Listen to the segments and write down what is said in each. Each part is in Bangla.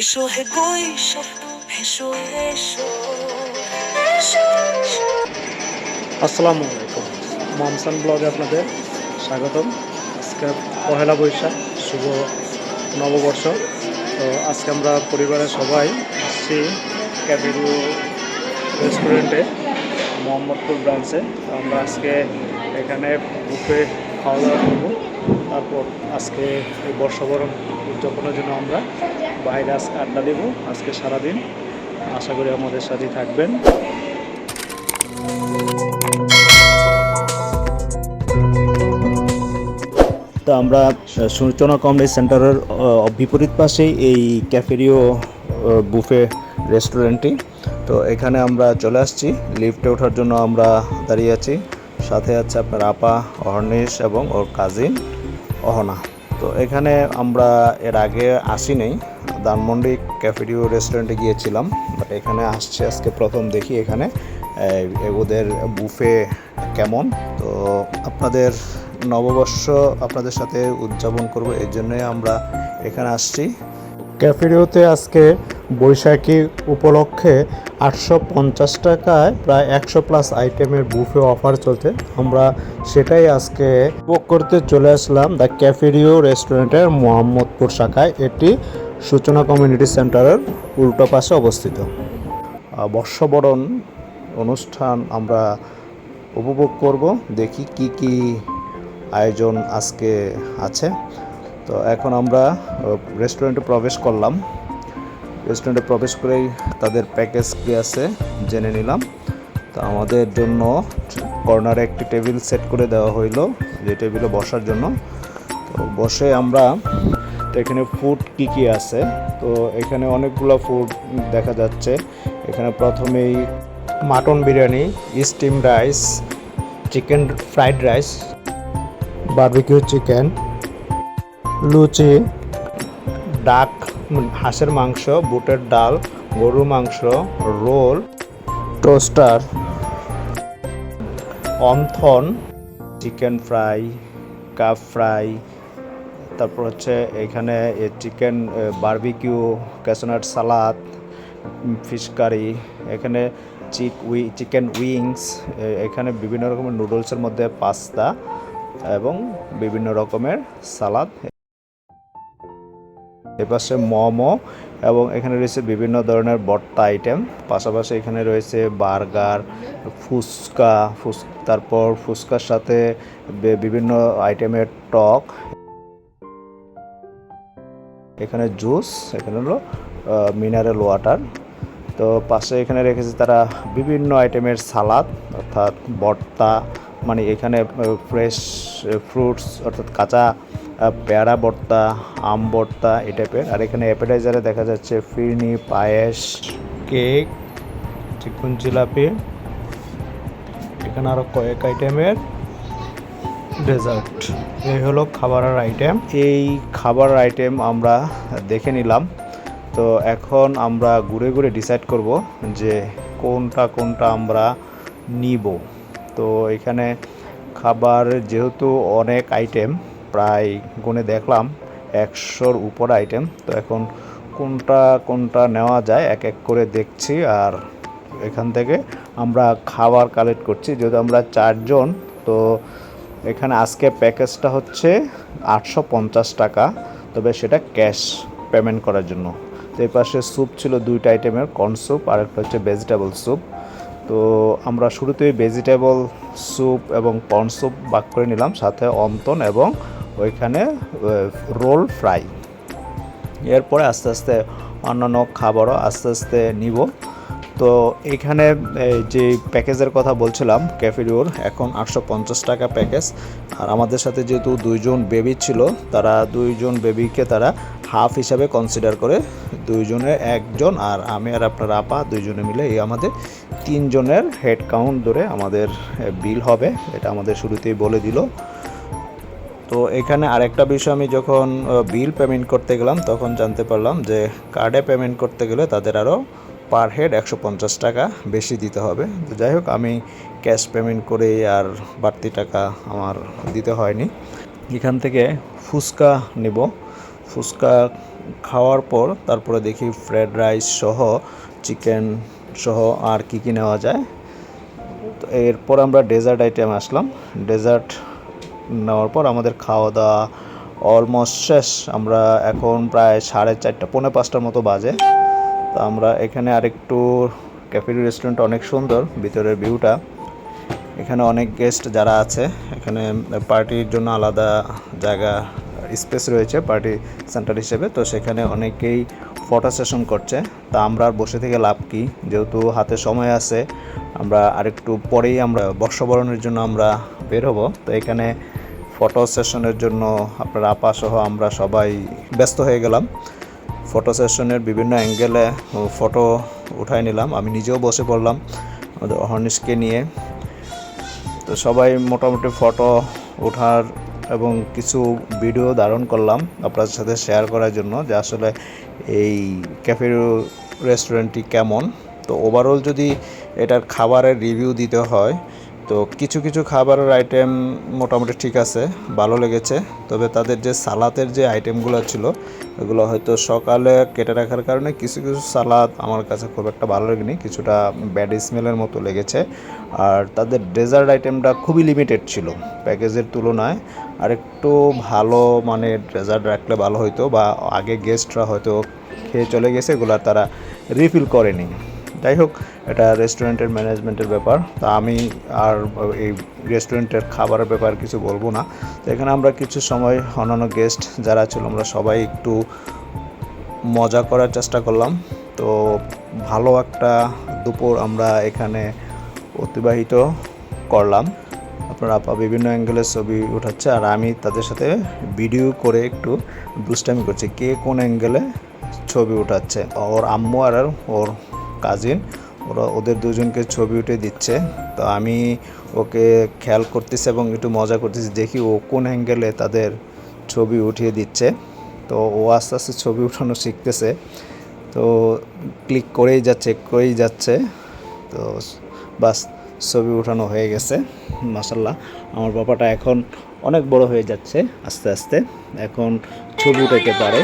এসো হে এসো এসো আসসালামু আলাইকুম। মমসান ব্লগে আপনাদের স্বাগতম। আজকে পহেলা বৈশাখ, শুভ নববর্ষ। তো আজকে আমরা পরিবারের সবাই আসছি ক্যাবিরু রেস্টুরেন্টে, মোহাম্মদপুর ব্রাঞ্চে। আমরা আজকে এখানে বুফে খাওয়া দাওয়া করব। তারপর আজকে এই বর্ষবরণ উদযাপনের জন্য আমরা বাইরে আজকে আড্ডা দেব, আজকে সারাদিন। আশা করি আমাদের সাথেই থাকবেন। তো আমরা সূচনা কমিউনিটি সেন্টারের বিপরীত পাশেই এই ক্যাফেরিও বুফে রেস্টুরেন্টটি। তো এখানে আমরা চলে আসছি। লিফটে ওঠার জন্য আমরা দাঁড়িয়ে আছি। সাথে আছে আপনার আপা অহর্নিশ এবং ওর কাজিন অহনা। তো এখানে আমরা এর আগে আসি নেই ধানমন্ডি ক্যাফেরিও রেস্টুরেন্টে গিয়েছিলাম। বাট এখানে আসছে আজকে প্রথম দেখি এখানে। ওদের বুফে কেমন? তো আপনাদের নববর্ষ আপনাদের সাথে উদযাপন করব, এর জন্যই আমরা এখানে আসছি। ক্যাফেরিওতে আজকে বৈশাখী উপলক্ষে আটশো পঞ্চাশ টাকায় প্রায় একশো প্লাস আইটেমের বুফে অফার চলছে। আমরা সেটাই আজকে বুক করতে চলে আসলাম দ্য ক্যাফেরিও রেস্টুরেন্টের মোহাম্মদপুর শাখায়। এটি সূচনা কমিউনিটি সেন্টারের উল্টো পাশে অবস্থিত। বর্ষবরণ অনুষ্ঠান আমরা উপভোগ করব, দেখি কি কি আয়োজন আজকে আছে। তো এখন আমরা রেস্টুরেন্টে প্রবেশ করলাম। রেস্টুরেন্টে প্রবেশ করেই তাদের প্যাকেজ কী আছে জেনে নিলাম। তো আমাদের জন্য কর্নারে একটি টেবিল সেট করে দেওয়া হইল, যে টেবিলে বসার জন্য। তো বসে আমরা তো এখানে ফুড কি কি আছে? তো এখানে অনেকগুলো ফুড দেখা যাচ্ছে। এখানে প্রথমেই mutton biryani steam rice chicken fried rice barbecue chicken luchi duck হাঁসের মাংস, বুটের ডাল, গরুর মাংস, roll, toaster, wonton, chicken fry, cup fry, তারপর হচ্ছে এখানে chicken barbecue cashew nut salad fish curry, এখানে চিক উই, চিকেন উইংস এখানে বিভিন্ন রকমের নুডলসের মধ্যে পাস্তা এবং বিভিন্ন রকমের সালাদ এপাশে মোমো এবং এখানে রয়েছে বিভিন্ন ধরনের ভর্তা আইটেম পাশাপাশি এখানে রয়েছে বার্গার, ফুচকা ফুস তারপর ফুচকার সাথে বিভিন্ন আইটেমের টক। এখানে জুস, এখানে হলো মিনারেল ওয়াটার তো পাশে এখানে রেখেছে তারা বিভিন্ন আইটেমের সালাদ, অর্থাৎ ভর্তা মানে এখানে ফ্রেশ ফ্রুটস অর্থাৎ কাঁচা পেয়ারা ভর্তা, আম ভর্তা এই টাইপের আর এখানে অ্যাপেটাইজারে দেখা যাচ্ছে ফিরনি, পায়েস কেক চিকন জিলাপি। এখানে আরও কয়েক আইটেমের ডেজার্ট এই হলো খাবারের আইটেম এই খাবার আইটেম আমরা দেখে নিলাম। তো এখন আমরা ঘুরে ঘুরে ডিসাইড করব যে কোনটা কোনটা আমরা নিব। তো এখানে খাবার যেহেতু অনেক আইটেম প্রায় গুনে দেখলাম, একশোর উপর আইটেম তো এখন কোনটা কোনটা নেওয়া যায়, এক এক করে দেখছি, আর এখান থেকে আমরা খাবার কালেক্ট করছি। যেহেতু আমরা চারজন, তো এখানে আজকে প্যাকেজটা হচ্ছে আটশো পঞ্চাশ টাকা। তবে সেটা ক্যাশ পেমেন্ট করার জন্য। তো এই পাশে স্যুপ ছিল দুইটা আইটেমের কর্ন স্যুপ আর একটা হচ্ছে ভেজিটেবল স্যুপ তো আমরা শুরুতে ভেজিটেবল স্যুপ এবং কর্ন স্যুপ বাক করে নিলাম, সাথে অন্তন এবং ওইখানে রোল ফ্রাই এরপরে আস্তে আস্তে অন্যান্য খাবারও আস্তে আস্তে নিব। তো এখানে যে প্যাকেজের কথা বলছিলাম ক্যাফেরিওর এখন আটশো পঞ্চাশ টাকা প্যাকেজ। আর আমাদের সাথে যেহেতু দুইজন বেবি ছিল, তারা দুইজন বেবিকে তারা হাফ হিসাবে কনসিডার করে, দুইজনে একজন আর আমি আর আপনার আপা দুইজনে মিলে এই আমাদের তিনজনের হেড কাউন্ট ধরে আমাদের বিল হবে, এটা আমাদের শুরুতেই বলে দিল। তো এখানে আরেকটা বিষয় আমি যখন বিল পেমেন্ট করতে গেলাম, তখন জানতে পারলাম যে কার্ডে পেমেন্ট করতে গেলে তাদের আরও পার হেড একশো পঞ্চাশ টাকা বেশি দিতে হবে। তো যাই হোক, আমি ক্যাশ পেমেন্ট করেই আর বাড়তি টাকা আমার দিতে হয়নি। এখান থেকে ফুচকা নেব। ফুচকা খাওয়ার পর তারপরে দেখি ফ্রায়েড রাইস সহ চিকেন সহ আর কি কি নেওয়া যায়। তো এরপর আমরা ডেজার্ট আইটেম আসলাম। ডেজার্ট নেওয়ার পর আমাদের খাওয়া দাওয়া অলমোস্ট শেষ। আমরা এখন প্রায় সাড়ে চারটা, পৌনে পাঁচটার মতো বাজে। তো আমরা এখানে আরেকটু ক্যাফে রেস্টুরেন্ট অনেক সুন্দর, ভিতরের ভিউটা। এখানে অনেক গেস্ট যারা আছে, এখানে পার্টির জন্য আলাদা জায়গা, স্পেস রয়েছে পার্টি সেন্টার হিসেবে। তো সেখানে অনেকেই ফটো সেশন করছে। তা আমরা আর বসে থেকে লাভ কি? যেহেতু হাতে সময় আছে, আমরা আরেকটু পরেই আমরা বর্ষবরণের জন্য আমরা বের হব। তো এখানে ফটো সেশনের জন্য আপনার আপা সহ আমরা সবাই ব্যস্ত হয়ে গেলাম। ফটো সেশনের বিভিন্ন অ্যাঙ্গেলে ফটো উঠাই নিলাম। আমি নিজেও বসে পড়লাম আমাদের অহর্নিশকে নিয়ে। তো সবাই মোটামুটি ফটো ওঠার এবং কিছু ভিডিও ধারণ করলাম আপনার সাথে শেয়ার করার জন্য যে আসলে এই ক্যাফে রেস্টুরেন্টটি কেমন। তো ওভারঅল যদি এটার খাবারের রিভিউ দিতে হয় তো কিছু কিছু খাবারের আইটেম মোটামুটি ঠিক আছে, ভালো লেগেছে। তবে তাদের যে সালাতের যে আইটেমগুলো ছিল এগুলো হয়তো সকালে কেটে রাখার কারণে কিছু কিছু সালাদ আমার কাছে খুব একটা ভালো লাগেনি, কিছুটা ব্যাড স্মেলের মতো লেগেছে। আর তাদের ডেজার্ট আইটেমটা খুবই লিমিটেড ছিল প্যাকেজের তুলনায়। আর একটু ভালো মানে ডেজার্ট রাখলে ভালো হতো বা আগে গেস্টরা হয়তো খেয়ে চলে গেছে, এগুলো তারা রিফিল করেনি। যাই হোক, এটা রেস্টুরেন্টের ম্যানেজমেন্টের ব্যাপার। তা আমি আর এই রেস্টুরেন্টের খাবারের ব্যাপার কিছু বলব না। তো এখানে আমরা কিছু সময় অন্যান্য গেস্ট যারা ছিল, আমরা সবাই একটু মজা করার চেষ্টা করলাম। তো ভালো একটা দুপুর আমরা এখানে অতিবাহিত করলাম। আপনার আপা বিভিন্ন অ্যাঙ্গেলের ছবি উঠাচ্ছে, আর আমি তাদের সাথে ভিডিও করে একটু দুষ্টামি করছি, কে কোন অ্যাঙ্গেলে ছবি উঠাচ্ছে, ওর আম্মু আর ওর কাজিন ওরা ওদের দুজনকে ছবি উঠে দিচ্ছে। তো আমি ওকে খেয়াল করতেছি এবং একটু মজা করতেছি, দেখি ও কোন অ্যাঙ্গেলে তাদের ছবি উঠিয়ে দিচ্ছে। তো ও আস্তে আস্তে ছবি উঠানো শিখতেছে। তো ক্লিক করেই যাচ্ছে করেই যাচ্ছে। তো বাস, ছবি উঠানো হয়ে গেছে মাসাল্লাহ আমার বাবাটা এখন অনেক বড় হয়ে যাচ্ছে, আস্তে আস্তে। এখন ছবি উঠাতে পারে।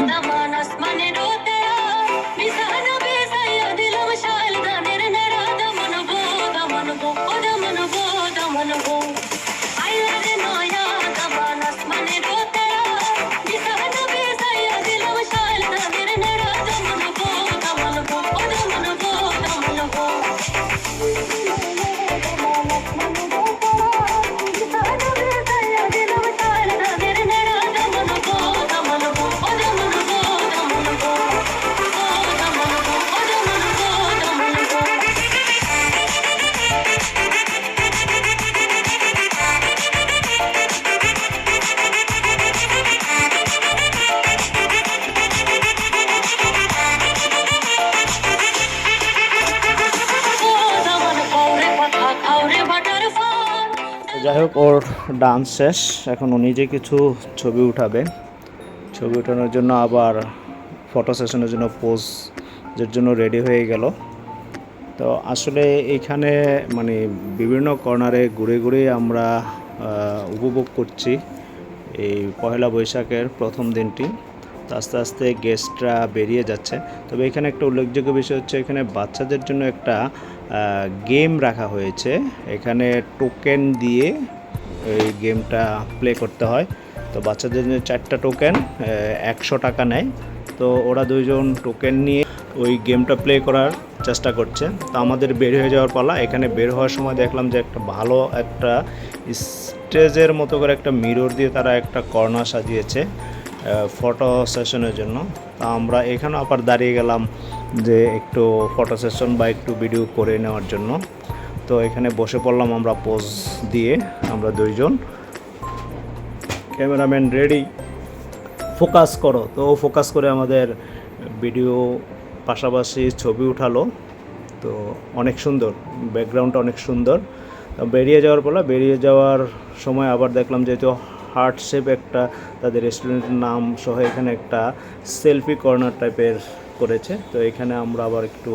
যাই ওর ডান্স শেষ। এখন ও নিজে কিছু ছবি উঠাবে। ছবি উঠানোর জন্য আবার ফটো সেশনের জন্য পোজের জন্য রেডি হয়ে গেল। তো আসলে এখানে মানে বিভিন্ন কর্নারে ঘুরে ঘুরে আমরা উপভোগ করছি এই পহেলা বৈশাখের প্রথম দিনটি। তো আস্তে আস্তে গেস্টরা বেরিয়ে যাচ্ছে। তবে এখানে একটা উল্লেখযোগ্য বিষয় হচ্ছে এখানে বাচ্চাদের জন্য একটা গেম রাখা হয়েছে। এখানে টোকেন দিয়ে এই গেমটা প্লে করতে হয়। তো বাচ্চাদের জন্য চারটা টোকেন একশো টাকা নেয়। তো ওরা দুইজন টোকেন নিয়ে ওই গেমটা প্লে করার চেষ্টা করছে। তো আমাদের বের হয়ে যাওয়ার পালা। এখানে বের হওয়ার সময় দেখলাম যে একটা ভালো একটা স্টেজের মতো করে একটা মিরর দিয়ে তারা একটা কর্নার সাজিয়েছে ফটো সেশনের জন্য। তা আমরা এখানে আবার দাঁড়িয়ে গেলাম যে একটু ফটো সেশন বা একটু ভিডিও করে নেওয়ার জন্য। তো এখানে বসে পড়লাম আমরা পোজ দিয়ে, আমরা দুইজন। ক্যামেরাম্যান রেডি ফোকাস করো। তো ফোকাস করে আমাদের ভিডিও পাশাপাশি ছবি উঠালো। তো অনেক সুন্দর ব্যাকগ্রাউন্ডটা অনেক সুন্দর। বেরিয়ে যাওয়ার পর বেরিয়ে যাওয়ার সময় আবার দেখলাম যেহেতু হার্ট শেপ একটা, তাদের রেস্টুরেন্টের নাম সহ এখানে একটা সেলফি কর্নার টাইপের করেছে। তো এখানে আমরা আবার একটু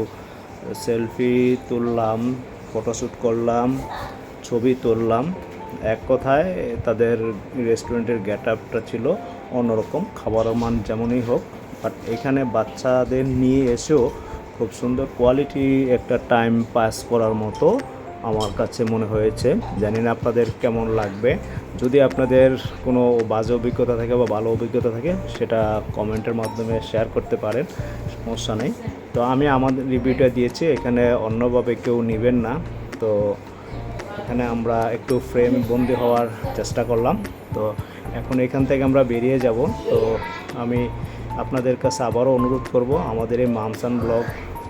সেলফি তুললাম। ফটোশ্যুট করলাম, ছবি তুললাম। এক কথায় তাদের রেস্টুরেন্টের গেট আপটা ছিল অন্যরকম খাবারের মান যেমনই হোক। বাট এখানে বাচ্চাদের নিয়ে এসেও খুব সুন্দর কোয়ালিটি একটা টাইম পাস করার মতো আমার কাছে মনে হয়েছে। জানি না আপনাদের কেমন লাগবে। যদি আপনাদের কোনো বাজে অভিজ্ঞতা থাকে বা ভালো অভিজ্ঞতা থাকে, সেটা কমেন্টের মাধ্যমে শেয়ার করতে পারেন, সমস্যা নেই। তো আমি আমাদের রিভিউটা দিয়েছি, এখানে অন্যভাবে কেউ নেবেন না। তো এখানে আমরা একটু ফ্রেম বন্দি হওয়ার চেষ্টা করলাম। তো এখন এখান থেকে আমরা বেরিয়ে যাব। তো আমি আপনাদের কাছে আবারও অনুরোধ করব, আমাদের এই মামসান ব্লগ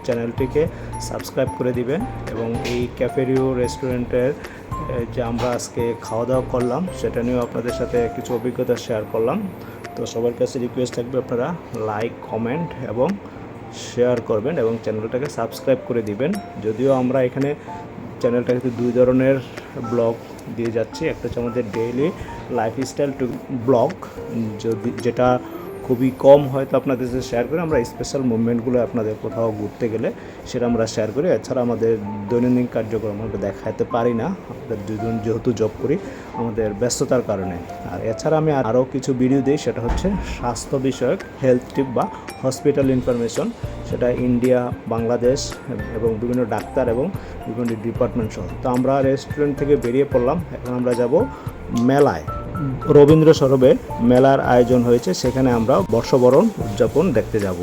চ্যানেলটিকে সাবস্ক্রাইব করে দিবেন এবং এই ক্যাফেরিও রেস্টুরেন্টের যে আমরা আজকে খাওয়া দাওয়া করলাম, সেটা নিয়েও আপনাদের সাথে কিছু অভিজ্ঞতা শেয়ার করলাম। তো সবার কাছে রিকোয়েস্ট থাকবে আপনারা লাইক কমেন্ট এবং শেয়ার করবেন এবং চ্যানেলটাকে সাবস্ক্রাইব করে দিবেন। যদিও আমরা এখানে চ্যানেলটাকে দুই ধরনের ব্লগ দিয়ে যাচ্ছি। একটা হচ্ছে আমাদের ডেইলি লাইফস্টাইল টু ব্লগ যদি যেটা খুবই কম হয়তো আপনাদের সাথে শেয়ার করে, আমরা স্পেশাল মুভমেন্টগুলো আপনাদের কোথাও ঘুরতে গেলে সেটা আমরা শেয়ার করি। এছাড়া আমাদের দৈনন্দিন কার্যক্রম আমরা দেখাতে পারি না। আমাদের দুজন যেহেতু জব করি, আমাদের ব্যস্ততার কারণে। আর এছাড়া আমি আরও কিছু ভিডিও দিই, সেটা হচ্ছে স্বাস্থ্য বিষয়ক হেলথ টিপ বা হসপিটাল ইনফরমেশন সেটা ইন্ডিয়া বাংলাদেশ এবং বিভিন্ন ডাক্তার এবং বিভিন্ন ডিপার্টমেন্ট সহ। তো আমরা রেস্টুরেন্ট থেকে বেরিয়ে পড়লাম। এখন আমরা যাব মেলায়। রবীন্দ্র সরবে মেলার আয়োজন হয়েছে সেখানে আমরা বর্ষবরণ উদযাপন দেখতে যাব।